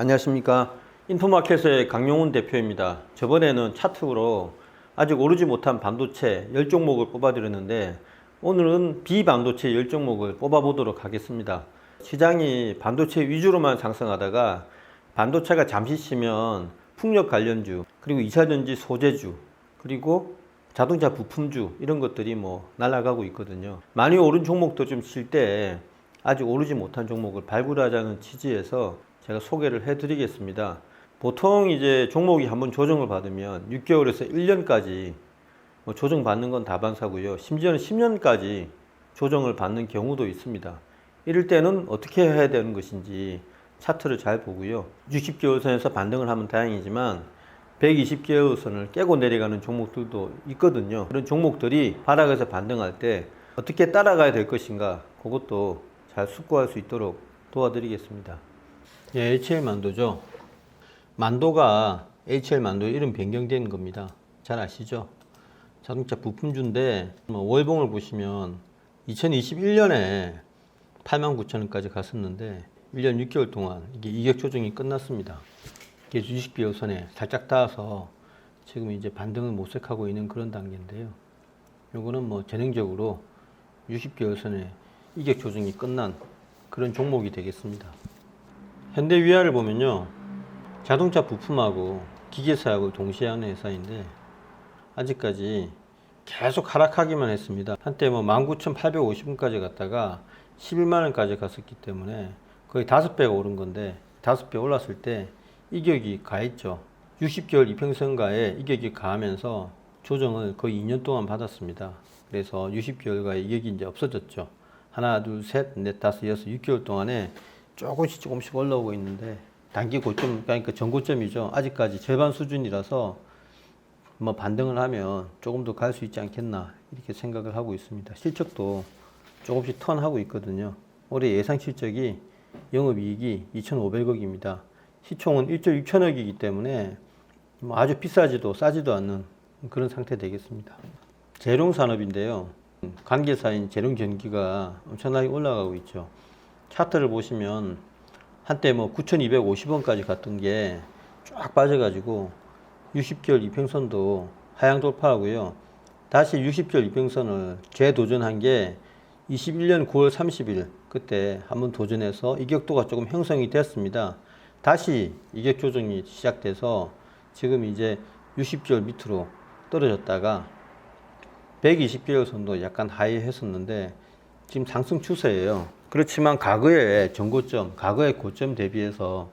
안녕하십니까. 인포마켓의 강용훈 대표입니다. 저번에는 차트로 아직 오르지 못한 반도체 10종목을 뽑아드렸는데 오늘은 비반도체 10종목을 뽑아보도록 하겠습니다. 시장이 반도체 위주로만 상승하다가 반도체가 잠시 쉬면 풍력 관련주, 그리고 2차전지 소재주, 그리고 자동차 부품주 이런 것들이 뭐 날아가고 있거든요. 많이 오른 종목도 좀 쉴 때 아직 오르지 못한 종목을 발굴하자는 취지에서 제가 소개를 해드리겠습니다. 보통 이제 종목이 한번 조정을 받으면 6개월에서 1년까지 뭐 조정 받는 건 다반사고요. 심지어는 10년까지 조정을 받는 경우도 있습니다. 이럴 때는 어떻게 해야 되는 것인지 차트를 잘 보고요. 60개월 선에서 반등을 하면 다행이지만 120개월 선을 깨고 내려가는 종목들도 있거든요. 그런 종목들이 바닥에서 반등할 때 어떻게 따라가야 될 것인가 그것도 잘 숙고할 수 있도록 도와드리겠습니다. 예, HL 만도죠. 만도가 HL 만도 이름 변경된 겁니다. 잘 아시죠? 자동차 부품주인데 뭐 월봉을 보시면 2021년에 89,000원까지 갔었는데 1년 6개월 동안 이게 이격 조정이 끝났습니다. 이게 주식 비율선에 살짝 닿아서 지금 이제 반등을 모색하고 있는 그런 단계인데요. 요거는 뭐 전형적으로 60개월 선에 이격 조정이 끝난 그런 종목이 되겠습니다. 현대 위아를 보면요. 자동차 부품하고 기계 사역을 동시에 하는 회사인데 아직까지 계속 하락하기만 했습니다. 한때 뭐 19,850원까지 갔다가 11만 원까지 갔었기 때문에 거의 5배가 오른 건데 5배 올랐을 때 이격이 가했죠. 60개월 이평선가에 이격이 가하면서 조정을 거의 2년 동안 받았습니다. 그래서 60개월가의 이격이 이제 없어졌죠. 하나, 둘, 셋, 넷, 다섯, 여섯, 6개월 동안에 조금씩 조금씩 올라오고 있는데 단기 고점, 그러니까 전고점이죠. 아직까지 절반 수준이라서 뭐 반등을 하면 조금 더 갈 수 있지 않겠나 이렇게 생각을 하고 있습니다. 실적도 조금씩 턴하고 있거든요. 올해 예상 실적이 영업이익이 2,500억입니다. 시총은 1조 6천억이기 때문에 뭐 아주 비싸지도 싸지도 않는 그런 상태 되겠습니다. 재룡 산업인데요. 관계사인 재룡 전기가 엄청나게 올라가고 있죠. 차트를 보시면 한때 뭐 9,250원까지 갔던 게 쫙 빠져가지고 60개월 이평선도 하향 돌파하고요. 다시 60개월 이평선을 재도전한 게 21년 9월 30일 그때 한번 도전해서 이격도가 조금 형성이 됐습니다. 다시 이격 조정이 시작돼서 지금 이제 60개월 밑으로 떨어졌다가 120개월 선도 약간 하이 했었는데 지금 상승 추세예요. 그렇지만 과거의 전고점, 과거의 고점 대비해서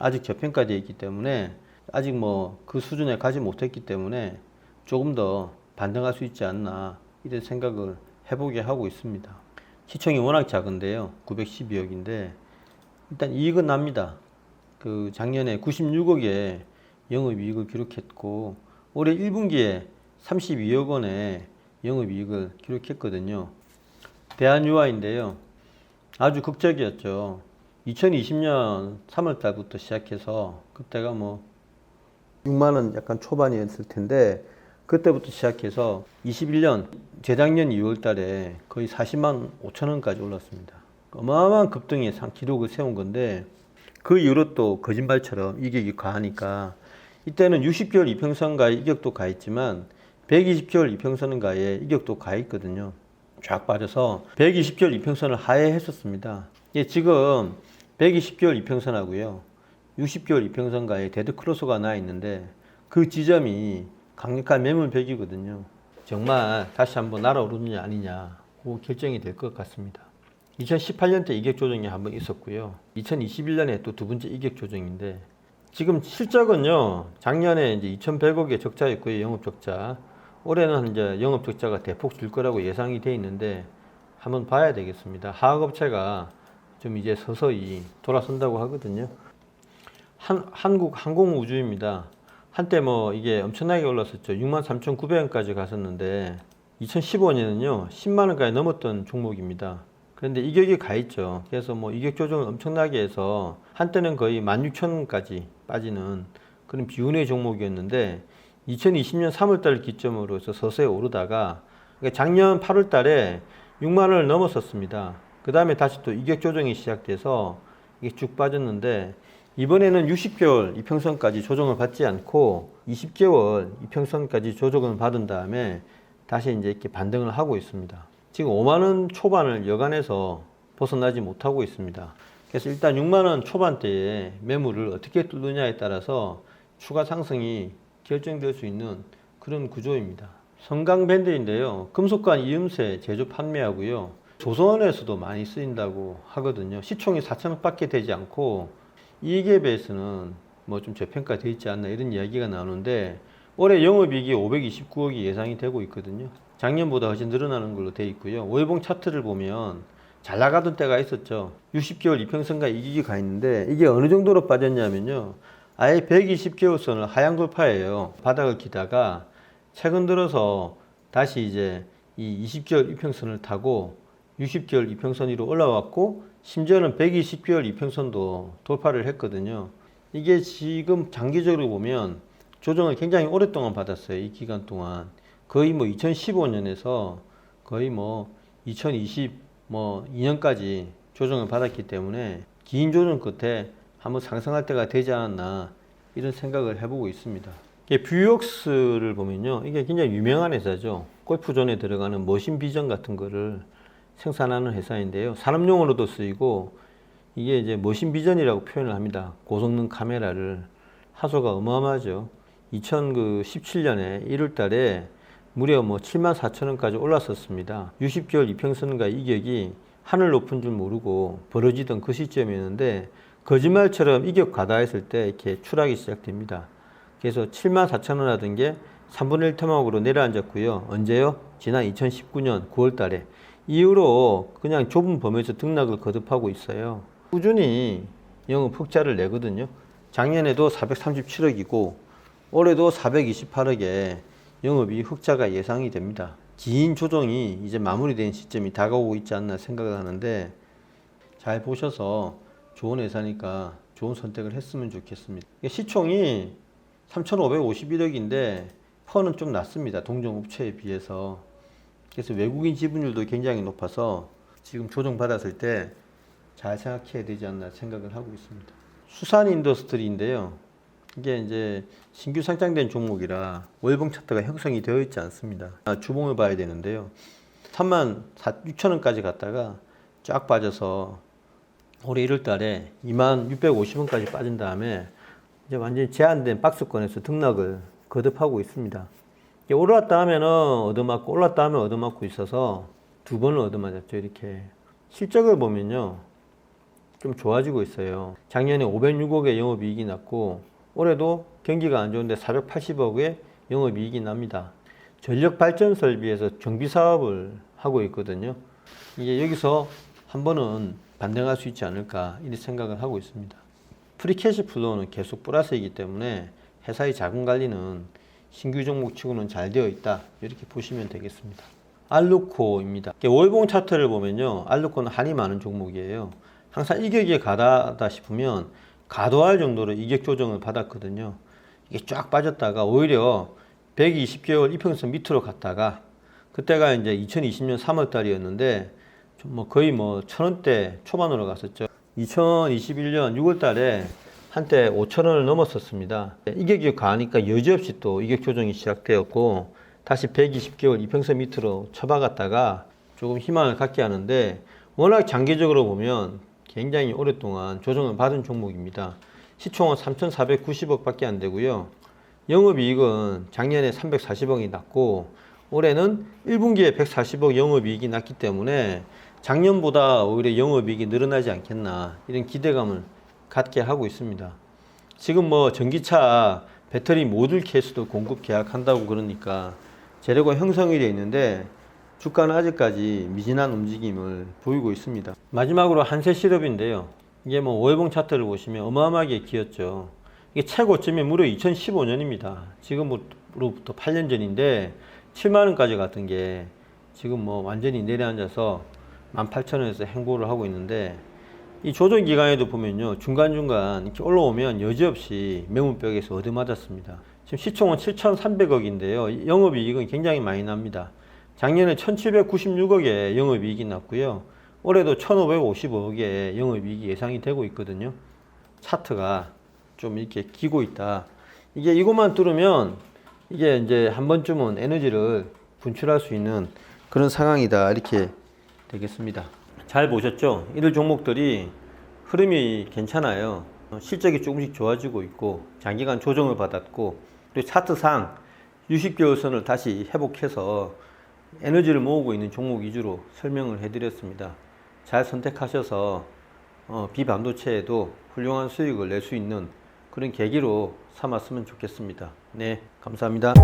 아직 저평가되어 있기 때문에 아직 뭐 그 수준에 가지 못했기 때문에 조금 더 반등할 수 있지 않나 이런 생각을 해보게 하고 있습니다. 시총이 워낙 작은데요. 912억인데 일단 이익은 납니다. 그 작년에 96억의 영업이익을 기록했고 올해 1분기에 32억 원의 영업이익을 기록했거든요. 대한유아인데요. 아주 극적이었죠. 2020년 3월 달부터 시작해서 그때가 뭐 6만 원 약간 초반이었을 텐데 그때부터 시작해서 21년 재작년 2월 달에 거의 40만 5천 원까지 올랐습니다. 어마어마한 급등의 상 기록을 세운 건데 그 이후로 또 거짓말처럼 이격이 가하니까 이때는 60개월 이평선가에 이격도 가 있지만 120개월 이평선가에 이격도 가 있거든요. 쫙 빠져서 120개월 이평선을 하회했었습니다. 예, 지금 120개월 이평선하고요. 60개월 이평선가에 데드 크로스가 나 있는데 그 지점이 강력한 매물벽이거든요. 정말 다시 한번 날아오르느냐 아니냐 그 결정이 될 것 같습니다. 2018년 때 이격 조정이 한번 있었고요. 2021년에 또 두 번째 이격 조정인데 지금 실적은요. 작년에 이제 2,100억의 적자였고요. 영업 적자. 올해는 이제 영업 적자가 대폭 줄 거라고 예상이 돼 있는데 한번 봐야 되겠습니다. 하학업체가 좀 이제 서서히 돌아선다고 하거든요. 한, 한국 항공우주입니다. 한때 뭐 이게 엄청나게 올랐었죠. 63,900원까지 갔었는데 2015년에는요 10만 원까지 넘었던 종목입니다. 그런데 이격이 가 있죠. 그래서 뭐 이격 조정을 엄청나게 해서 한때는 거의 16,000원까지 빠지는 그런 비운의 종목이었는데 2020년 3월달 기점으로 해서 서서히 오르다가 그러니까 작년 8월달에 6만 원을 넘었었습니다. 그 다음에 다시 또 이격 조정이 시작돼서 이게 쭉 빠졌는데 이번에는 60개월 이평선까지 조정을 받지 않고 20개월 이평선까지 조정을 받은 다음에 다시 이제 이렇게 반등을 하고 있습니다. 지금 5만 원 초반을 여간해서 벗어나지 못하고 있습니다. 그래서 일단 6만 원 초반대에 매물을 어떻게 뚫느냐에 따라서 추가 상승이 결정될 수 있는 그런 구조입니다. 성강밴드인데요. 금속관 이음새 제조 판매하고요. 조선에서도 많이 쓰인다고 하거든요. 시총이 4천억밖에 되지 않고 이익에 비해서는 뭐 좀 저평가되어 있지 않나 이런 이야기가 나오는데 올해 영업이익이 529억이 예상이 되고 있거든요. 작년보다 훨씬 늘어나는 걸로 되어 있고요. 월봉 차트를 보면 잘 나가던 때가 있었죠. 60개월 이평선과 이익이 가 있는데 이게 어느 정도로 빠졌냐면요. 아예 120개월 선을 하향 돌파해요. 바닥을 기다가 최근 들어서 다시 이제 이 20개월 이평선을 타고 60개월 이평선 위로 올라왔고 심지어는 120개월 이평선도 돌파를 했거든요. 이게 지금 장기적으로 보면 조정을 굉장히 오랫동안 받았어요. 이 기간 동안 거의 뭐 2015년에서 거의 뭐 2020 뭐 2년까지 조정을 받았기 때문에 긴 조정 끝에 한번 상승할 때가 되지 않았나 이런 생각을 해보고 있습니다. 이게 뷰옥스를 보면요, 이게 굉장히 유명한 회사죠. 골프존에 들어가는 머신 비전 같은 거를 생산하는 회사인데요. 산업용으로도 쓰이고 이게 이제 머신 비전이라고 표현을 합니다. 고성능 카메라를 하소가 어마어마하죠. 2017년에 1월 달에 무려 뭐 7만 4천 원까지 올랐었습니다. 60개월 이평선과 이격이 하늘 높은 줄 모르고 벌어지던 그 시점이었는데 거짓말처럼 이격 과다했을 때 이렇게 추락이 시작됩니다. 그래서 7만 4천 원 하던 게 3분의 1 토막으로 내려앉았고요. 언제요? 지난 2019년 9월 달에. 이후로 그냥 좁은 범위에서 등락을 거듭하고 있어요. 꾸준히 영업 흑자를 내거든요. 작년에도 437억이고 올해도 428억에 영업이 흑자가 예상이 됩니다. 긴 조정이 이제 마무리된 시점이 다가오고 있지 않나 생각을 하는데 잘 보셔서 좋은 회사니까 좋은 선택을 했으면 좋겠습니다. 이게 시총이 3,551억인데 퍼는 좀 낮습니다. 동종업체에 비해서. 그래서 외국인 지분율도 굉장히 높아서 지금 조정받았을 때 잘 생각해야 되지 않나 생각을 하고 있습니다. 수산 인더스트리인데요. 이게 이제 신규 상장된 종목이라 월봉 차트가 형성이 되어 있지 않습니다. 아, 주봉을 봐야 되는데요. 3만 6천 원까지 갔다가 쫙 빠져서 올해 1월 달에 2만 650원까지 빠진 다음에 이제 완전히 제한된 박스권에서 등락을 거듭하고 있습니다. 올랐다 하면은 얻어맞고 올랐다 하면 얻어맞고 있어서 두 번을 얻어맞았죠. 이렇게 실적을 보면요. 좀 좋아지고 있어요. 작년에 506억의 영업이익이 났고 올해도 경기가 안 좋은데 480억의 영업이익이 납니다. 전력 발전 설비에서 정비 사업을 하고 있거든요. 이게 여기서 한 번은 반등할 수 있지 않을까 이런 생각을 하고 있습니다. 프리캐시 플로우는 계속 플러스이기 때문에 회사의 자금 관리는 신규 종목 치고는 잘 되어 있다 이렇게 보시면 되겠습니다. 알루코입니다. 월봉 차트를 보면요, 알루코는 한이 많은 종목이에요. 항상 이격이 가다다 싶으면 가도할 정도로 이격 조정을 받았거든요. 이게 쫙 빠졌다가 오히려 120개월 이평선 밑으로 갔다가 그때가 이제 2020년 3월 달이었는데 뭐 거의 뭐 천원대 초반으로 갔었죠. 2021년 6월 달에 한때 5천 원을 넘었었습니다. 이격이 가니까 여지없이 또 이격 조정이 시작되었고 다시 120개월 이평선 밑으로 쳐박았다가 조금 희망을 갖게 하는데 워낙 장기적으로 보면 굉장히 오랫동안 조정을 받은 종목입니다. 시총은 3,490억 밖에 안 되고요. 영업이익은 작년에 340억이 났고 올해는 1분기에 140억 영업이익이 났기 때문에 작년보다 오히려 영업이익이 늘어나지 않겠나 이런 기대감을 갖게 하고 있습니다. 지금 뭐 전기차 배터리 모듈 케이스도 공급 계약한다고 그러니까 재료가 형성이 되어 있는데 주가는 아직까지 미진한 움직임을 보이고 있습니다. 마지막으로 한세 시럽인데요. 이게 뭐 월봉 차트를 보시면 어마어마하게 기었죠. 이게 최고점이 무려 2015년입니다. 지금으로부터 8년 전인데 7만 원까지 갔던 게 지금 뭐 완전히 내려앉아서 18,000원에서 행보를 하고 있는데 이 조정 기간에도 보면요 중간중간 이렇게 올라오면 여지없이 매물벽에서 얻어맞았습니다. 지금 시총은 7,300억인데요. 영업이익은 굉장히 많이 납니다. 작년에 1796억의 영업이익이 났고요. 올해도 1555억의 영업이익이 예상이 되고 있거든요. 차트가 좀 이렇게 기고 있다. 이게 이것만 뚫으면 이게 이제 한 번쯤은 에너지를 분출할 수 있는 그런 상황이다. 이렇게 되겠습니다. 잘 보셨죠? 이들 종목들이 흐름이 괜찮아요. 어, 실적이 조금씩 좋아지고 있고 장기간 조정을 받았고 그리고 차트상 60개월 선을 다시 회복해서 에너지를 모으고 있는 종목 위주로 설명을 해드렸습니다. 잘 선택하셔서 어, 비반도체에도 훌륭한 수익을 낼 수 있는 그런 계기로 삼았으면 좋겠습니다. 네, 감사합니다.